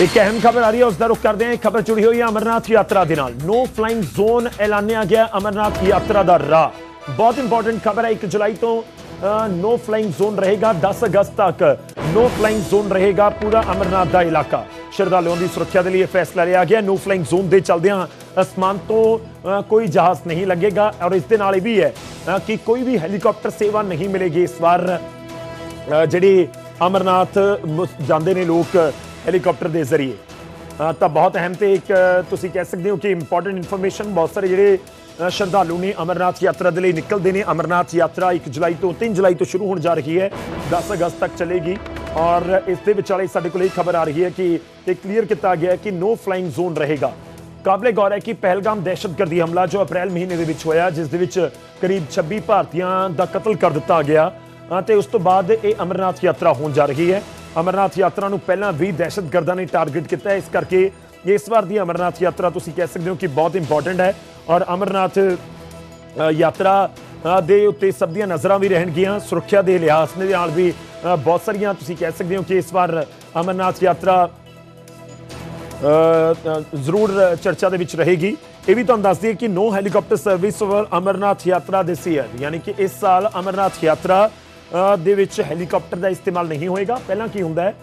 ਇੱਕ ਅਹਿਮ ਖਬਰ ਆ ਰਹੀ ਹੈ, ਉਸ ਦਾ ਰੁਖ ਕਰਦੇ ਹਾਂ। ਇਹ ਖਬਰ ਜੁੜੀ ਹੋਈ ਹੈ ਅਮਰਨਾਥ ਯਾਤਰਾ ਦੇ ਨਾਲ। ਨੋ ਫਲਾਈਂਗ ਜ਼ੋਨ ਐਲਾਨਿਆ ਗਿਆ ਅਮਰਨਾਥ ਯਾਤਰਾ ਦਾ ਰਾਹ। ਬਹੁਤ ਇੰਪੋਰਟੈਂਟ ਖਬਰ ਹੈ 1 ਜੁਲਾਈ ਤੋਂ ਨੋ ਫਲਾਈਂਗ ਜ਼ੋਨ ਰਹੇਗਾ 10 ਅਗਸਤ ਤੱਕ। ਨੋ ਫਲਾਈਂਗ ਜ਼ੋਨ ਰਹੇਗਾ ਪੂਰਾ ਅਮਰਨਾਥ ਦਾ ਇਲਾਕਾ। ਸ਼ਰਧਾਲੂਆਂ ਦੀ ਸੁਰੱਖਿਆ ਦੇ ਲਈ ਇਹ ਫੈਸਲਾ ਲਿਆ ਗਿਆ। ਨੋ ਫਲਾਈਂਗ ਜ਼ੋਨ ਦੇ ਚਲਦਿਆਂ ਅਸਮਾਨ ਤੋਂ ਕੋਈ ਜਹਾਜ਼ ਨਹੀਂ ਲੱਗੇਗਾ। ਔਰ ਇਸ ਦੇ ਨਾਲ ਇਹ ਵੀ ਹੈ ਕਿ ਕੋਈ ਵੀ ਹੈਲੀਕਾਪਟਰ ਸੇਵਾ ਨਹੀਂ ਮਿਲੇਗੀ ਇਸ ਵਾਰ। ਜਿਹੜੀ ਅਮਰਨਾਥ ਮੁਸ- ਜਾਂਦੇ ਨੇ ਲੋਕ ਹੈਲੀਕਾਪਟਰ ਦੇ ਜ਼ਰੀਏ। ਤਾਂ ਬਹੁਤ ਅਹਿਮ ਤੇ ਇੱਕ ਤੁਸੀਂ ਕਹਿ ਸਕਦੇ ਹੋ ਕਿ ਇੰਪੋਰਟੈਂਟ ਇਨਫੋਰਮੇਸ਼ਨ ਬਹੁਤ ਸਾਰੇ ਜਿਹੜੇ ਸ਼ਰਧਾਲੂ ਨੇ ਅਮਰਨਾਥ ਯਾਤਰਾ ਦੇ ਲਈ ਨਿਕਲਦੇ ਨੇ। ਅਮਰਨਾਥ ਯਾਤਰਾ 1 ਜੁਲਾਈ ਤੋਂ 3 ਜੁਲਾਈ ਤੋਂ ਸ਼ੁਰੂ ਹੋਣ ਜਾ ਰਹੀ ਹੈ। 10 ਅਗਸਤ ਤੱਕ ਚੱਲੇਗੀ। ਔਰ ਇਸ ਦੇ ਵਿਚਾਲੇ ਸਾਡੇ ਕੋਲ ਇਹ ਖਬਰ ਆ ਰਹੀ ਹੈ ਕਿ ਇਹ ਕਲੀਅਰ ਕੀਤਾ ਗਿਆ ਹੈ ਕਿ ਨੋ ਫਲਾਈਂਗ ਜ਼ੋਨ ਰਹੇਗਾ। ਕਾਬਲੇ ਗੌਰ ਹੈ ਕਿ ਪਹਿਲਗਾਮ ਦਹਿਸ਼ਤਗਰਦੀ ਹਮਲਾ ਜੋ ਅਪ੍ਰੈਲ ਮਹੀਨੇ ਦੇ ਵਿੱਚ ਹੋਇਆ ਜਿਸ ਦੇ ਵਿੱਚ ਕਰੀਬ 26 ਭਾਰਤੀਆਂ ਦਾ ਕਤਲ ਕਰ ਦਿੱਤਾ ਗਿਆ। ਅ, ਤੇ ਉਸ ਤੋਂ ਬਾਅਦ ਇਹ ਅਮਰਨਾਥ ਯਾਤਰਾ ਹੋਣ ਜਾ ਰਹੀ ਹੈ। ਅਮਰਨਾਥ ਯਾਤਰਾ ਨੂੰ ਪਹਿਲਾਂ ਵੀ ਦਹਿਸ਼ਤਗਰਦਾਂ ਨੇ ਟਾਰਗੇਟ ਕੀਤਾ ਹੈ। ਇਸ ਕਰਕੇ ਇਸ ਵਾਰ ਦੀ ਅਮਰਨਾਥ ਯਾਤਰਾ ਤੁਸੀਂ ਕਹਿ ਸਕਦੇ ਹੋ ਕਿ ਬਹੁਤ ਇੰਪੋਰਟੈਂਟ ਹੈ ਔਰ ਅਮਰਨਾਥ ਯਾਤਰਾ ਦੇ ਉੱਤੇ ਸਭ ਦੀਆਂ ਨਜ਼ਰਾਂ ਵੀ ਰਹਿਣਗੀਆਂ। ਸੁਰੱਖਿਆ ਦੇ ਲਿਹਾਜ਼ ਦੇ ਨਾਲ ਵੀ ਬਹੁਤ ਸਾਰੀਆਂ ਤੁਸੀਂ ਕਹਿ ਸਕਦੇ ਹੋ ਕਿ ਇਸ ਵਾਰ ਅਮਰਨਾਥ ਯਾਤਰਾ ਜ਼ਰੂਰ ਚਰਚਾ ਦੇ ਵਿੱਚ ਰਹੇਗੀ। ਇਹ ਵੀ ਤੁਹਾਨੂੰ ਦੱਸ ਦਈਏ ਕਿ no helicopter service over Amarnath Yatra this year ਯਾਨੀ ਕਿ ਇਸ ਸਾਲ ਅਮਰਨਾਥ ਯਾਤਰਾ ਦੇ ਵਿੱਚ ਹੈਲੀਕਾਪਟਰ ਦਾ ਇਸਤੇਮਾਲ ਨਹੀਂ ਹੋਏਗਾ। ਪਹਿਲਾਂ ਕੀ ਹੁੰਦਾ ਹੈ?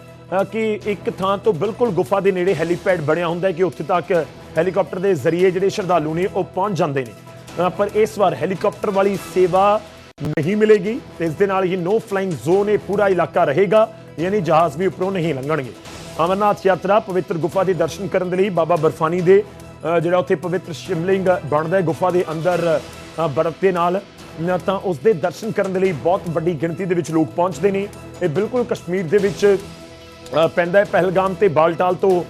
ਕਿ ਇੱਕ ਥਾਂ ਤੋਂ ਬਿਲਕੁਲ ਗੁਫਾ ਦੇ ਨੇੜੇ ਹੈਲੀਪੈਡ ਬਣਿਆ ਹੁੰਦਾ ਹੈ ਕਿ ਉੱਥੇ ਤੱਕ ਹੈਲੀਕਾਪਟਰ ਦੇ ਜ਼ਰੀਏ ਜਿਹੜੇ ਸ਼ਰਧਾਲੂ ਨੇ ਉਹ ਪਹੁੰਚ ਜਾਂਦੇ ਨੇ। ਪਰ ਇਸ ਵਾਰ ਹੈਲੀਕਾਪਟਰ ਵਾਲੀ ਸੇਵਾ ਨਹੀਂ ਮਿਲੇਗੀ। ਤੇ ਇਸ ਦੇ ਨਾਲ ਹੀ ਨੋ ਫਲਾਈਂਗ ਜ਼ੋਨ ਇਹ ਪੂਰਾ ਇਲਾਕਾ ਰਹੇਗਾ, ਯਾਨੀ ਜਹਾਜ਼ ਵੀ ਉੱਪਰੋਂ ਨਹੀਂ ਲੰਘਣਗੇ। ਅਮਰਨਾਥ ਯਾਤਰਾ ਪਵਿੱਤਰ ਗੁਫਾ ਦੇ ਦਰਸ਼ਨ ਕਰਨ ਦੇ ਲਈ ਬਾਬਾ ਬਰਫਾਨੀ ਦੇ ਜਿਹੜਾ ਉੱਥੇ ਪਵਿੱਤਰ ਸ਼ਿਵਲਿੰਗ ਬਣਦਾ ਹੈ ਗੁਫਾ ਦੇ ਅੰਦਰ ਬਰਫ਼ ਦੇ ਨਾਲ। ਤਾਂ ਉਸ ਦੇ ਦਰਸ਼ਨ ਕਰਨ ਦੇ ਲਈ ਬਹੁਤ ਵੱਡੀ ਗਿਣਤੀ ਦੇ ਵਿੱਚ ਲੋਕ ਪਹੁੰਚਦੇ ਨੇ। ਇਹ ਬਿਲਕੁਲ ਕਸ਼ਮੀਰ ਦੇ ਵਿੱਚ ਪੈਂਦਾ ਹੈ। ਪਹਿਲਗਾਮ ਤੇ ਬਾਲਟਾਲ ਤੋਂ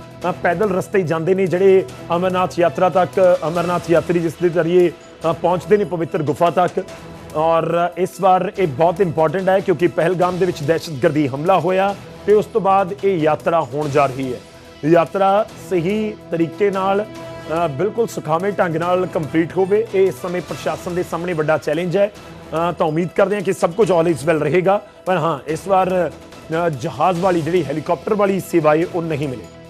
ਪੈਦਲ ਰਸਤੇ ਜਾਂਦੇ ਨੇ ਜਿਹੜੇ ਅਮਰਨਾਥ ਯਾਤਰਾ ਤੱਕ, ਅਮਰਨਾਥ ਯਾਤਰੀ ਜਿਸ ਦੇ ਜ਼ਰੀਏ ਪਹੁੰਚਦੇ ਨੇ ਪਵਿੱਤਰ ਗੁਫਾ ਤੱਕ। ਔਰ ਇਸ ਵਾਰ ਇਹ ਬਹੁਤ ਇੰਪੋਰਟੈਂਟ ਹੈ ਕਿਉਂਕਿ ਪਹਿਲਗਾਮ ਦੇ ਵਿੱਚ ਦਹਿਸ਼ਤਗਰਦੀ ਹਮਲਾ ਹੋਇਆ ਤੇ ਉਸ ਤੋਂ ਬਾਅਦ ਇਹ ਯਾਤਰਾ ਹੋਣ ਜਾ ਰਹੀ ਹੈ। ਯਾਤਰਾ ਸਹੀ ਤਰੀਕੇ ਨਾਲ ਬਿਲਕੁਲ ਸੁਖਾਵੇਂ ਢੰਗ ਨਾਲ ਕੰਪਲੀਟ ਹੋਵੇ। ਇਹ ਇਸ ਸਮੇਂ ਪ੍ਰਸ਼ਾਸਨ ਦੇ ਸਾਹਮਣੇ ਵੱਡਾ ਚੈਲੰਜ ਹੈ। ਤਾਂ ਉਮੀਦ ਕਰਦੇ ਹਾਂ ਕਿ ਸਭ ਕੁਝ ਆਲ ਇਜ਼ ਵੈਲ ਰਹੇਗਾ। ਪਰ ਹਾਂ, ਇਸ ਵਾਰ ਜਹਾਜ਼ ਵਾਲੀ ਜਿਹੜੀ ਹੈਲੀਕਾਪਟਰ ਵਾਲੀ ਸੇਵਾ ਹੈ ਉਹ ਨਹੀਂ ਮਿਲੇਗੀ।